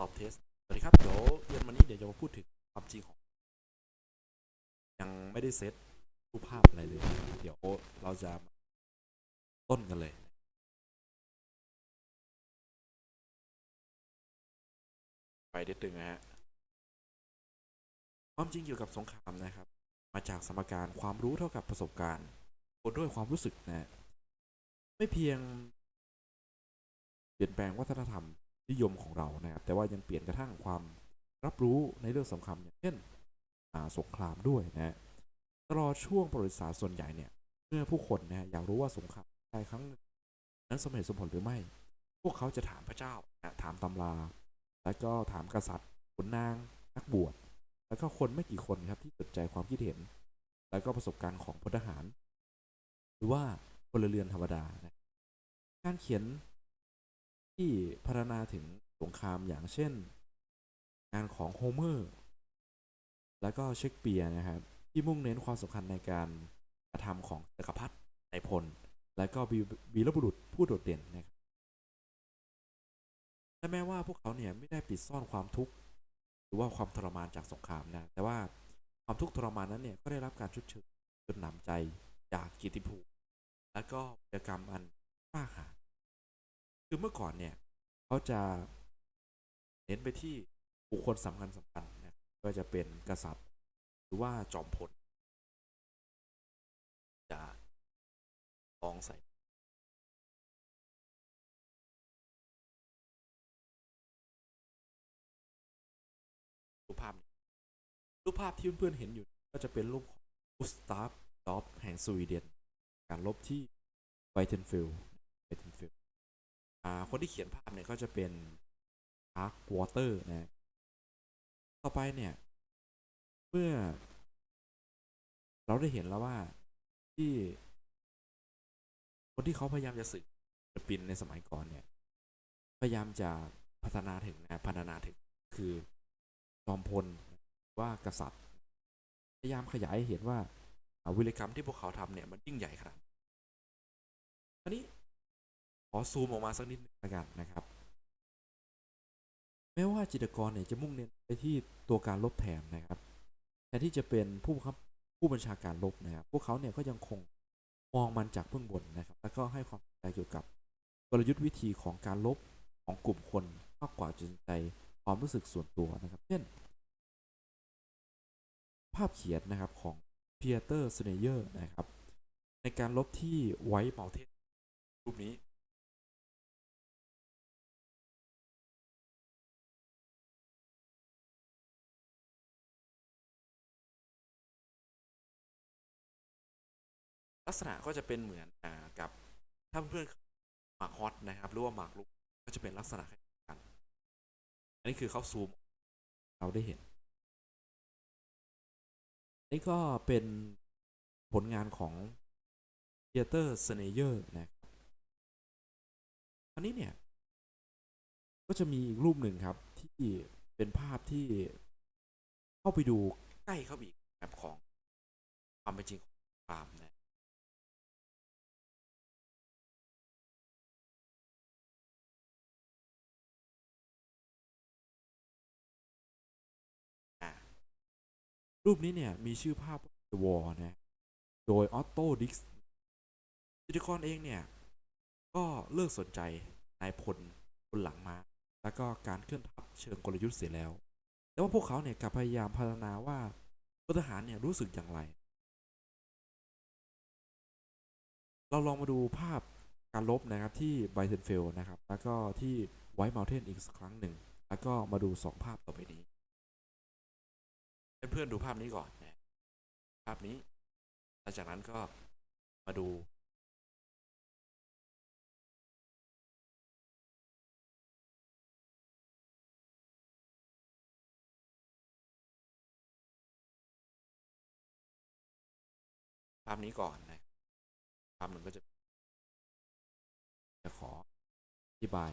ตอบเทสสวัสดีครับเดี๋ยวเย็นวันนี้เดี๋ยวจะมาพูดถึงความจริงของ ยังไม่ได้เซตรูปภาพอะไรเลย เดี๋ยวเราจะมต้นกันเลยไปเด็ดตึงนะฮะความจริงเกี่ยวกับสงครามนะครับ มาจากสมการความรู้เท่ากับประสบการณ์บนด้วยความรู้สึกนะ ไม่เพียง เปลี่ยนแปลงวัฒนธรรม นิยมของเรานะครับ แต่ว่ายังเปลี่ยนกระทั่งความรับรู้ในเรื่องสำคัญอย่างเช่นสงครามด้วยนะฮะตลอดช่วงประวัติศาสตร์ส่วนใหญ่เนี่ยเมื่อผู้คนนะอยากรู้ว่าสงครามใดครั้งหนึ่งนั้นสมเหตุสมผลหรือไม่ พวกเขาจะถามพระเจ้านะถามตำรา แล้วก็ถามกษัตริย์ขุนนาง นักบวช แล้วก็คนไม่กี่คนครับที่สนใจความคิดเห็น แล้วก็ประสบการณ์ของพลทหาร หรือว่าพลเรือนธรรมดานะการเขียน ที่พัฒนาถึงสงครามอย่างเช่น งานของโฮเมอร์ แล้วก็เชคเปียร์นะครับ ที่มุ่งเน้นความสำคัญในการกระทำของจักรพรรดินายพล และก็วีวีรบุรุษผู้โดดเด่นนะครับและแม้ว่าพวกเขาเนี่ยไม่ได้ปิดซ่อนความทุกข์หรือว่าความทรมานจากสงครามนะ แต่ว่าความทุกข์ทรมานนั้นเนี่ยก็ได้รับการชดเชยจนหนำใจจากกิตติภูมิและก็กิจกรรมอันกล้าหาญ คือเมื่อก่อนเนี่ยเขาจะเน้นไปที่บุคคลสำคัญสำคัญนะก็จะเป็นกษัตริย์ หรือว่าจอมพลจะลองใส่รูปภาพรูปภาพที่เพื่อนๆเห็นอยู่ก็จะเป็นรูปของกุสตาฟดอฟแห่งสวีเดน การลบที่ไวเทนฟิลไวเทนฟิล คนที่เขียนภาพเนี่ยก็จะเป็นอาร์ควอเตอร์นะ ต่อไปเนี่ย เมื่อ เราได้เห็นแล้วว่าที่ คนที่เขาพยายามจะสื่อศิลปินในสมัยก่อนเนี่ย พยายามจะพัฒนาถึงนะพัฒนาถึงคือจอมพลว่ากษัตริย์ พยายามขยายให้เห็นว่าวิรกรรมที่พวกเขาทำเนี่ยมันยิ่งใหญ่ขนาดอันนี้ อซูมออกมาสักนิดนึงละกันนะครับ แม้ว่าจิตกรเนี่ยจะมุ่งเน้นไปที่ตัวการลบแทนนะครับแทนที่จะเป็นผู้บังคับผู้บัญชาการลบนะครับพวกเขาเนี่ยก็ยังคงมองมันจากเบื้องบนนะครับ แล้วก็ให้ความสนใจเกี่ยวกับกลยุทธ์วิธีของการลบของกลุ่มคนมากกว่าจะสนใจความรู้สึกส่วนตัวนะครับ เช่น ภาพเขียนนะครับของเพียเตอร์สเนเยอร์นะครับ ในการลบที่ไวท์เมลเทนรูปนี้ ลักษณะก็จะเป็นเหมือนกับถ้าเพื่อนๆมาร์คฮอตนะครับ หรือว่าหมาร์คลุกก็จะเป็นลักษณะคล้ายกัน อันนี้คือเขาซูมเราได้เห็น นี่ก็เป็นผลงานของเ h เตอร์สเนเยอร์นะครับอันนี้เนี่ย ก็จะมีอีกรูปหนึ่งครับที่เป็นภาพที่เข้าไปดูใกล้เข้าไปอีกแบบของความเป็นจริงของฟามนะ รูปนี้เนี่ยมีชื่อภาพ The War นะโดยออตโตดิกส์จิตรกรเองเนี่ย ก็เลิกสนใจนายพลบนหลังมา แล้วก็การเคลื่อนทัพเชิงกลยุทธ์เสียแล้ว แต่ว่าพวกเขาเนี่ยกลับพยายามพัฒนาว่าพลทหารเนี่ยรู้สึกอย่างไร เราลองมาดูภาพการลบนะครับที่ไบเทนเฟลนะครับ แล้วก็ที่ไวท์เมลเทนอีกสักครั้งหนึ่ง แล้วก็มาดูสองภาพต่อไปนี้ เพื่อนๆดูภาพนี้ก่อนนะภาพนี้หลังจากนั้นก็มาดู ภาพนี้ก่อนนะภาพหนึ่งก็จะ จะขออธิบาย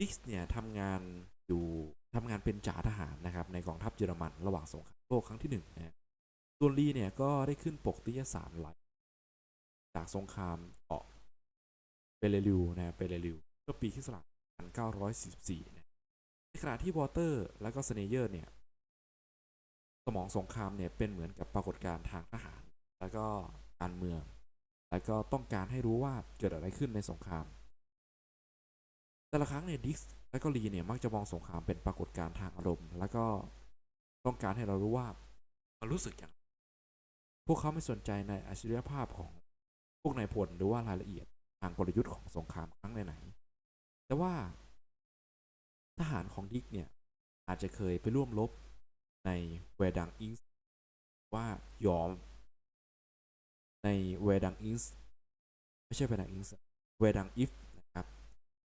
ดิกส์เนี่ยทำงานอยู่ทำงานเป็นจ่าทหารนะครับในกองทัพเยอรมันระหว่างสงครามโลกครั้งที่หนึ่งนะฮะส่วนลีเนี่ยก็ได้ขึ้นปกนิยสารไลจากสงครามเกาะเปเรลิวนะเปเรลิวเมื่อปีคริสต์ศักราช1944นะในขณะที่วอเตอร์และก็สเนเยอร์เนี่ยสมองสงครามเนี่ยเป็นเหมือนกับปรากฏการณ์ทางทหาร แล้วก็การเมือง แล้วก็ต้องการให้รู้ว่าเกิดอะไรขึ้นในสงคราม แต่ละครั้งเนี่ยดิกและก็ลีเนี่ยมักจะมองสงครามเป็นปรากฏการณ์ทางอารมณ์ แล้วก็ต้องการให้เรารู้ว่ามันรู้สึกอย่างไรพวกเขาไม่สนใจในอัจฉริยภาพของพวกนายพลหรือว่ารายละเอียดทางกลยุทธ์ของสงครามครั้งไหนๆแต่ว่าทหารของดิกเนี่ยอาจจะเคยไปร่วมรบในเวดังอิงส์ว่ายอม ในเวดังอิงส์ไม่ใช่เวดังอิงส์เวดังอิฟ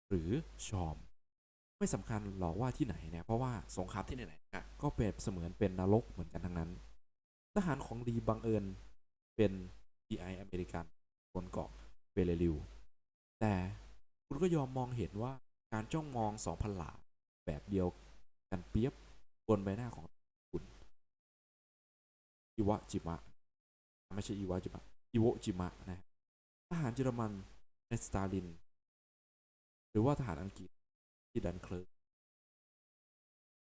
หรือชอม ไม่สำคัญหรอกว่าที่ไหนเนี่ยเพราะว่าสงครามที่ไหนๆก็เป็นเสมือนเป็นนรกเหมือนกันทั้งนั้น ทหารของลีบังเอิญเป็น GI อเมริกันบนเกาะเบเลริวแต่คุณก็ยอมมองเห็นว่าการจ้องมองสองพันหลาแบบเดียวกันเปียบบนใบหน้าของคุณอิวะจิมะไม่ใช่อิวะจิมะอิโวจิมะนะทหารเยอรมันในสตาลิน หรือว่าทหารอังกฤษที่ดันเคลิร์ก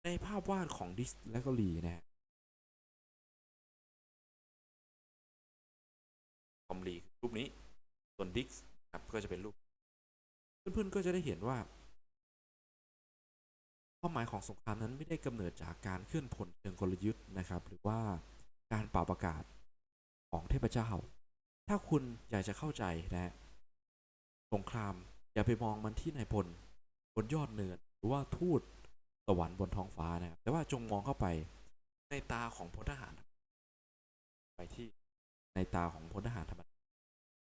ในภาพวาดของดิสและก็ลีนะฮะคอมลีคือรูปนี้ ส่วนดิกส์ครับก็จะเป็นรูป เพื่อนๆก็จะได้เห็นว่าเป้าหมายของสงครามนั้นไม่ได้กำเนิดจากการเคลื่อนพลเชิงกลยุทธ์นะครับ หรือว่าการเป่าประกาศของเทพเจ้า ถ้าคุณอยากจะเข้าใจนะฮะสงคราม อย่าไปมองมันที่ในายพลบนยอดเนินหรือว่าทูตสวรรค์บนท้องฟ้านะครับ แต่ว่าจงมองเข้าไปในตาของพลทหาร ไปที่ในตาของพลทหารธรรมดา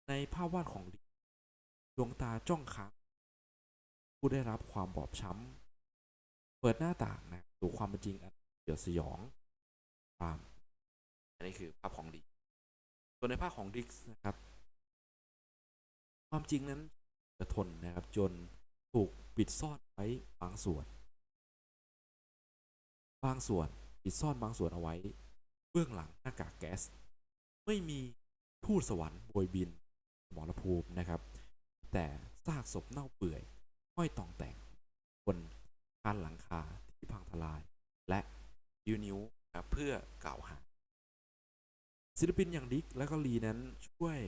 ในภาพวาดของดิดวงตาจ้องค้างผู้ได้รับความบอบช้ำ เปิดหน้าต่างนะสู่ความเป็นจริงอันเดือดสยองตามอันนี้คือภาพของดี ส่วนในภาพของดิกส์นะครับ ความจริงนั้นะทนนะครับ จนถูกปิดซ่อนไว้บางส่วน บางส่วนปิดซ่อนบางส่วนเอาไว้ เบื้องหลังหน้ากากแก๊ส ไม่มีทูตสวรรค์โบยบินสมอรภูมินะครับ แต่ซากศพเน่าเปื่อยห้อยตองแต่งบนคานหลังคาที่พังทลาย และยูนิ้วนะครับเพื่อกล่าวหาศิลปินอย่างดิกและก็ลีนั้นช่วย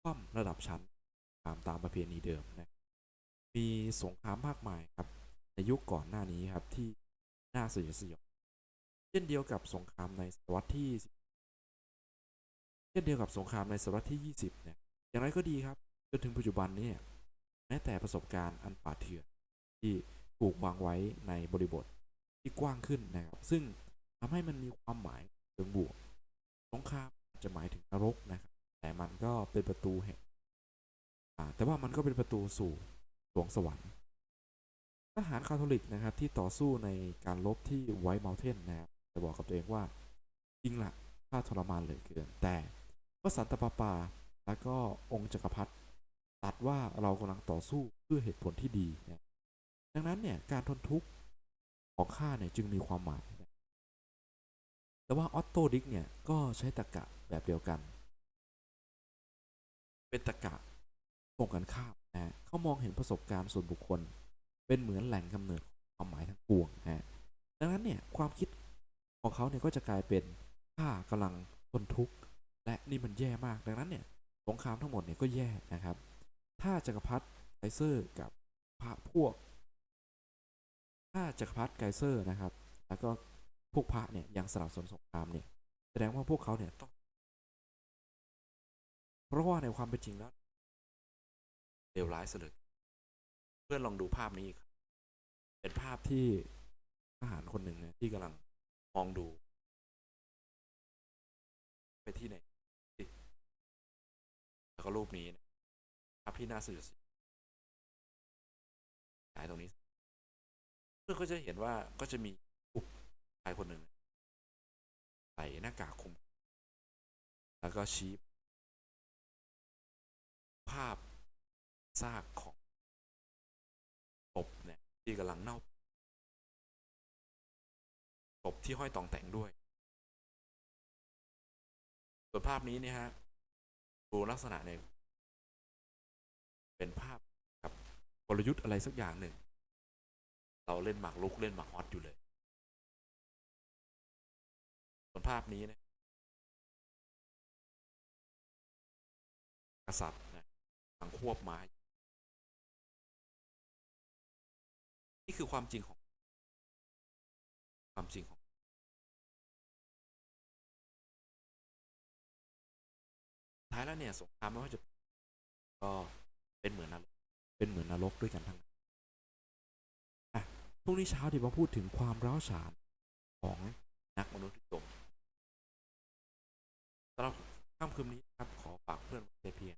คว่ำระดับชั้น ตามตามประเพณีเดิมนะมีสงครามมากมายครับ ในยุคก่อนหน้านี้ครับที่น่าสยดสยองเช่นเดียวกับสงครามในศตวรรษที่ เช่นเดียวกับสงครามในศตวรรษที่ 20เนี่ยอย่างไรก็ดีครับจนถึงปัจจุบันนี้แม้แต่ประสบการณ์อันป่าเถื่อนที่ถูกวางไว้ในบริบทที่กว้างขึ้นนะครับ ซึ่งทำให้มันมีความหมายเชิงบวกสงครามจะหมายถึงนรกนะครับ แต่มันก็เป็นประตูแห่ง แต่ว่ามันก็เป็นประตูสู่สวงสวรรค์ ทหารคาทอลิกนะครับที่ต่อสู้ในการลบที่ไวท์เมลเทนนะครับจะบอกกับตัวเองว่าจริงละข้าทรมานเหลือเกิน แต่พระสันตะปาปา แล้วก็องค์จักรพรรดิตัดว่าเรากำลังต่อสู้เพื่อเหตุผลที่ดีนะดังนั้นเนี่ยการทนทุกข์ของข้าเนี่ยจึงมีความหมายนะแต่ว่าออตโตดิกเนี่ยก็ใช้ตรรกะแบบเดียวกัน เป็นตรรกะ ตรงกันข้ามนะเขามองเห็นประสบการณ์ส่วนบุคคล เป็นเหมือนแหล่งกำเนิดความหมายทั้งปวงนะดังนั้นเนี่ยความคิดของเขาเนี่ยก็จะกลายเป็นข้ากำลังทนทุกข์และนี่มันแย่มาก ดังนั้นเนี่ยสงครามทั้งหมดเนี่ยก็แย่นะครับ ถ้าจักรพรรดิไกเซอร์กับพระพวก ถ้าจักรพรรดิไกเซอร์นะครับ แล้วก็พวกพระเนี่ยยังสนับสนุนสงครามเนี่ยแสดงว่าพวกเขาเนี่ยต้องเพราะว่าในความเป็นจริงแล้ว เลวร้ายเสยเหลยเพื่อนลองดูภาพนี้ครับเป็นภาพที่ทหารคนหนึ่งเนี่ยที่กำลังมองดู ไปที่ไหนแล้วก็รูปนี้นะภาพที่น่าสื่อสฉายตรงนี้ เพื่อนก็จะเห็นว่าก็จะมีผู้ชายคนหนึ่งใส่หน้ากากคลุม แล้วก็ชี้ภาพ ซากของศพเนี่ยที่กำลังเน่าศพที่ห้อยตองแต่งด้วย ส่วนภาพนี้เนี่ยฮะดูลักษณะเนี่ยเป็นภาพกับกลยุทธ์อะไรสักอย่างหนึ่ง เราเล่นหมากลุกเล่นหมากฮอตอยู่เลย ส่วนภาพนี้นะกษัตริย์นะกำลังควบไม้ คือความจริงของ ความจริงของท้ายแล้วเนี่ยสงครามไม่ว่าจะก็เป็นเหมือนนรกเป็นเหมือนนรกด้วยกันทั้งนั้นอะพรุ่งนี้เช้าเดี๋ยวมาพูดถึงความร้าวฉานของนักมนุษย์นิยมสำหรับค่ำคืนนี้ครับขอฝากเพื่อนไว้แต่เพียง